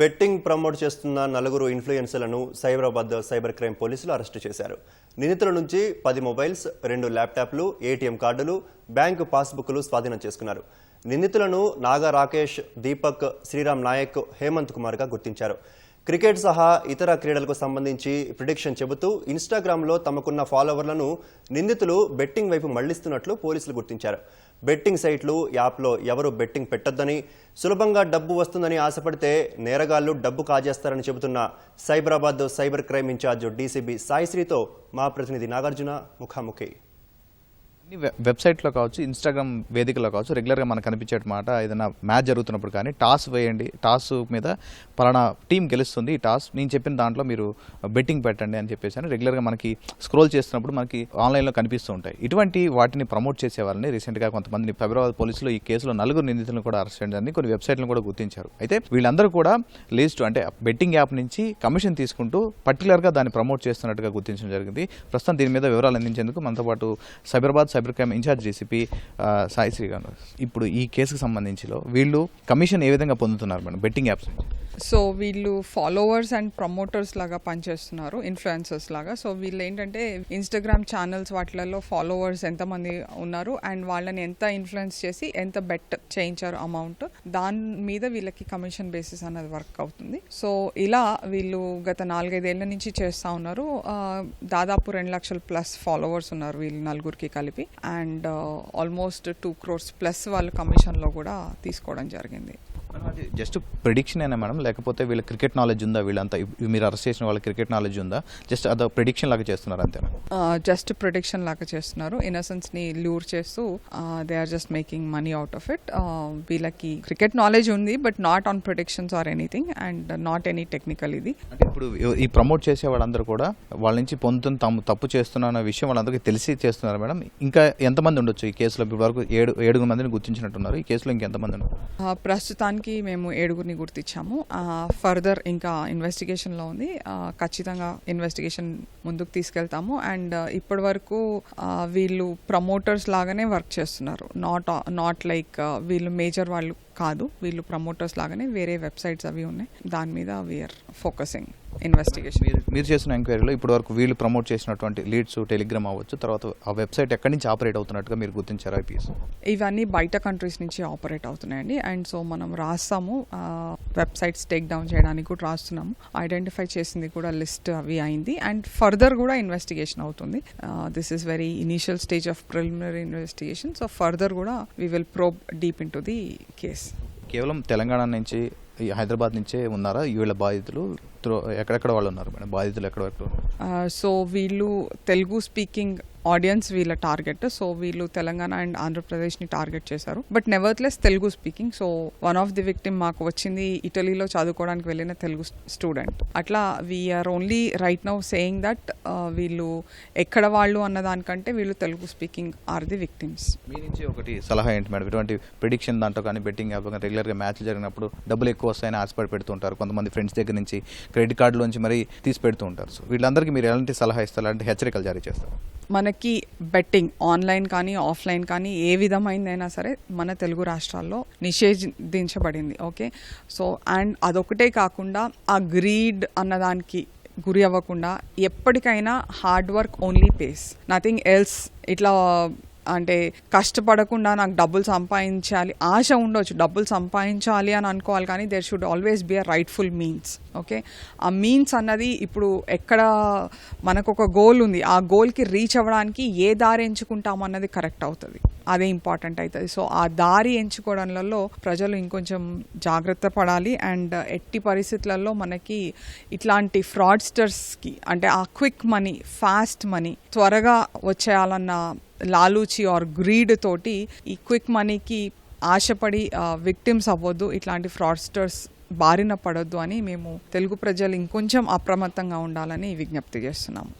Betting promote చేస్తున్న నలుగురు ఇన్ఫ్లుయెన్సర్లను సైబరాబాద్ సైబర్ క్రైమ్ పోలీసులు అరెస్టు చేశారు. నిందితుల నుంచి పది మొబైల్స్ రెండు ల్యాప్టాప్లు ఏటీఎం కార్డులు బ్యాంకు పాస్బుక్లు స్వాధీనం చేసుకున్నారు. నిందితులను నాగా రాకేష్ దీపక్ శ్రీరామ్ నాయక్ హేమంత్ కుమార్గా గుర్తించారు. క్రికెట్ సహా ఇతర క్రీడలకు సంబంధించి ప్రిడిక్షన్ చెబుతూ ఇన్స్టాగ్రామ్లో తమకున్న ఫాలోవర్లను నిందితులు బెట్టింగ్ వైపు మళ్ళిస్తున్నట్లు పోలీసులు గుర్తించారు. బెట్టింగ్ సైట్లు యాప్లో ఎవరు బెట్టింగ్ పెట్టొద్దని సులభంగా డబ్బు వస్తుందని ఆశపడితే నేరగాళ్ళు డబ్బు కాజేస్తారని చెబుతున్న Cyberabad cyber crime incharge DCB సాయిశ్రీతో మా ప్రతినిధి నాగార్జున ముఖాముఖి. వెబ్సైట్లో కావచ్చు ఇన్స్టాగ్రామ్ వేదికలో కావచ్చు రెగ్యులర్గా మనకు కనిపించే మాట ఏదైనా మ్యాచ్ జరుగుతున్నప్పుడు కానీ టాస్ వేయండి టాస్ మీద పలానా టీం గెలుస్తుంది ఈ టాస్ నేను చెప్పిన దాంట్లో మీరు బెట్టింగ్ పెట్టండి అని చెప్పేసి అని రెగ్యులర్గా మనకి స్క్రోల్ చేస్తున్నప్పుడు మనకి ఆన్లైన్లో కనిపిస్తూ ఉంటాయి. ఇటువంటి వాటిని ప్రమోట్ చేసే వాళ్ళని రీసెంట్గా కొంతమంది హైదరాబాద్ పోలీసులు ఈ కేసులో నలుగురు నిందితులను కూడా అరెస్ట్ చేయడానికి కొన్ని వెబ్సైట్లను కూడా గుర్తించారు. అయితే వీళ్ళందరూ కూడా లిస్ట్ అంటే బెట్టింగ్ యాప్ నుంచి కమిషన్ తీసుకుంటూ పర్టికులర్గా దాన్ని ప్రమోట్ చేస్తున్నట్టుగా గుర్తించడం జరిగింది. ప్రస్తుతం దీని మీద వివరాలు అందించేందుకు మనతో పాటు Cyberabad cyber crime incharge DCP Sai శ్రీగారు ఇప్పుడు ఈ కేసుకు సంబంధించిలో వీళ్ళు కమిషన్ ఏ విధంగా పొందుతున్నారు మేడం? బెట్టింగ్ యాప్స్ సో వీళ్ళు ఫాలోవర్స్ అండ్ ప్రమోటర్స్ లాగా పనిచేస్తున్నారు ఇన్ఫ్లుయెన్సర్స్ లాగా. సో వీళ్ళు ఏంటంటే ఇన్స్టాగ్రామ్ ఛానల్స్ వాటిలలో ఫాలోవర్స్ ఎంతమంది ఉన్నారు అండ్ వాళ్ళని ఎంత ఇన్ఫ్లుయెన్స్ చేసి ఎంత బెట్ చేయించారు అమౌంట్. దాని మీద వీళ్ళకి కమిషన్ బేసిస్ అన్నది వర్క్ అవుతుంది. సో ఇలా వీళ్ళు గత నాలుగైదేళ్ళ నుంచి చేస్తూ ఉన్నారు. దాదాపు రెండు లక్షల ప్లస్ ఫాలోవర్స్ ఉన్నారు వీళ్ళు నలుగురికి కలిపి. And almost two crores plus వాళ్ళు కమిషన్లో కూడా తీసుకోవడం జరిగింది. జస్ట్ ప్రిడిక్షన్ అయినా మేడం? లేకపోతే వీళ్ళ క్రికెట్ నాలెడ్జ్ ఉందా? వీళ్ళంతా మీరు అరెస్ట్ చేసిన వాళ్ళ క్రికెట్ నాలెడ్జ్ ఉందా? జస్ట్ అదో ప్రిడిక్షన్ లాగా చేస్తున్నారు అంతేనా? జస్ట్ ప్రొడిక్షన్ లాగా చేస్తున్నారు. ఇన్నసెన్స్ని ల్యూర్ చేస్తూ they are just making money out of it వీళ్ళకి క్రికెట్ నాలెడ్జ్ ఉంది but not on predictions or anything and not any technical ఇది. అంటే ఇప్పుడు ఈ ప్రమోట్ చేసే వాళ్ళందరూ కూడా వాళ్ళ నుంచి పొందుతున్న తాము తప్పు చేస్తున్న విషయం వాళ్ళందరికీ తెలిసి చేస్తున్నారు మేడం. ఇంకా ఎంతమంది ఉండొచ్చు ఈ కేసులో? ఇప్పటి వరకు ఏడు ఏడుగురు మందిని గుర్తించినట్టున్నారు. ఈ కేసులో ఇంకెంతమంది ఉన్నారు? ప్రస్తుతానికి మేము ఏడుగురిని గుర్తించాము. ఫర్దర్ ఇంకా ఇన్వెస్టిగేషన్లో ఉంది. ఖచ్చితంగా ఇన్వెస్టిగేషన్ ముందుకు తీసుకెళ్తాము. అండ్ ఇప్పటి వరకు వీళ్ళు ప్రమోటర్స్ లాగానే వర్క్ చేస్తున్నారు. నాట్ నాట్ లైక్ వీళ్ళు మేజర్ వాళ్ళు కాదు. వీళ్ళు ప్రమోటర్స్ లాగానే వేరే వెబ్సైట్స్ అవి ఉన్నాయి. దాని మీద వీఆర్ ఫోకసింగ్ ఇన్వెస్టిగేషన్ మీరు చేసిన ఎంక్వైరీలో ఇప్పటి వరకు వీళ్ళు ప్రమోట్ చేసినటువంటి లీడ్స్ టెలిగ్రామ్ అవ్వచ్చు. తర్వాత ఆ వెబ్సైట్ ఎక్కడి నుంచి ఆపరేట్ అవుతున్నట్టుగా మీరు గుర్తించారు ఐపీఎస్? ఇవన్నీ బయట కంట్రీస్ నుంచి ఆపరేట్ అవుతున్నాయండి. అండ్ సో మనం రాస్తాము. వెబ్సైట్స్ టేక్ డౌన్ చేయడానికి కూడా రాస్తున్నాము. ఐడెంటిఫై చేసింది కూడా లిస్ట్ అవి అయింది. అండ్ ఫర్దర్ కూడా ఇన్వెస్టిగేషన్ అవుతుంది. This is very initial stage of preliminary investigation so further కూడా we will probe deep into the case కేవలం తెలంగాణ నుంచి హైదరాబాద్ నుంచే ఉన్నారా వీళ్ళ బాధితులు త్రో- ఎక్కడెక్కడ వాళ్ళు ఉన్నారు మేడం బాధితులు ఎక్కడ ఎక్కడ ఉన్నారు? సో వీళ్ళు తెలుగు స్పీకింగ్ ఆడియన్స్ వీళ్ళ టార్గెట్ సో వీళ్ళు తెలంగాణ అండ్ ఆంధ్రప్రదేశ్ని టార్గెట్ చేశారు. But nevertheless Telugu speaking so one of the victim మాకు వచ్చింది ఇటలీలో చదువుకోవడానికి వెళ్ళిన తెలుగు స్టూడెంట్ అట్లా we are only right now saying that వీళ్ళు ఎక్కడ వాళ్ళు అన్న దానికంటే వీళ్ళు Telugu speaking are the victims మీ నుంచి ఒకటి సలహా ఏంటి మేడం? ఇటువంటి ప్రిడిక్షన్ దాంట్లో కానీ బెట్టింగ్ యాప్ కానీ రెగ్యులర్గా మ్యాచ్లు జరిగినప్పుడు డబ్బులు ఎక్కువ వస్తాయని ఆశపడి పెడుతుంటారు కొంతమంది ఫ్రెండ్స్ దగ్గర నుంచి క్రెడిట్ కార్డులోంచి మరీ తీసి పెడుతూ ఉంటారు. సో వీళ్ళందరికీ మీరు ఎలాంటి సలహా ఇస్తారు? అలాంటి హెచ్చరికలు జారీ చేస్తారు? మనకి బెట్టింగ్ ఆన్లైన్ కానీ ఆఫ్లైన్ కానీ ఏ విధమైందైనా సరే మన తెలుగు రాష్ట్రాల్లో నిషేధించబడింది ఓకే? సో అండ్ అదొకటే కాకుండా ఆ గ్రీడ్ అన్నదానికి గురి అవ్వకుండా ఎప్పటికైనా hard work only pays. Nothing else ఇట్లా అంటే కష్టపడకుండా నాకు డబ్బులు సంపాదించాలి ఆశ ఉండొచ్చు డబ్బులు సంపాదించాలి అని అనుకోవాలి కానీ there should always be a rightful means okay ఆ మీన్స్ అన్నది ఇప్పుడు ఎక్కడ మనకు ఒక గోల్ ఉంది ఆ గోల్కి రీచ్ అవ్వడానికి ఏ దారి ఎంచుకుంటాం అన్నది కరెక్ట్ అవుతుంది అదే ఇంపార్టెంట్ అవుతుంది సో ఆ దారి ఎంచుకోవడంలో ప్రజలు ఇంకొంచెం జాగ్రత్త పడాలి అండ్ ఎట్టి పరిస్థితులలో మనకి ఇట్లాంటి ఫ్రాడ్స్టర్స్కి అంటే ఆ క్విక్ మనీ ఫాస్ట్ మనీ త్వరగా వచ్చేయాలన్న లాలూచి ఆర్ గ్రీడ్ తోటి ఈ క్విక్ మనీకి ఆశపడి విక్టిమ్స్ అవ్వద్దు ఇట్లాంటి ఫ్రాడ్స్టర్స్ బారిన పడొద్దు అని మేము తెలుగు ప్రజలు ఇంకొంచెం అప్రమత్తంగా ఉండాలని విజ్ఞప్తి చేస్తున్నాము.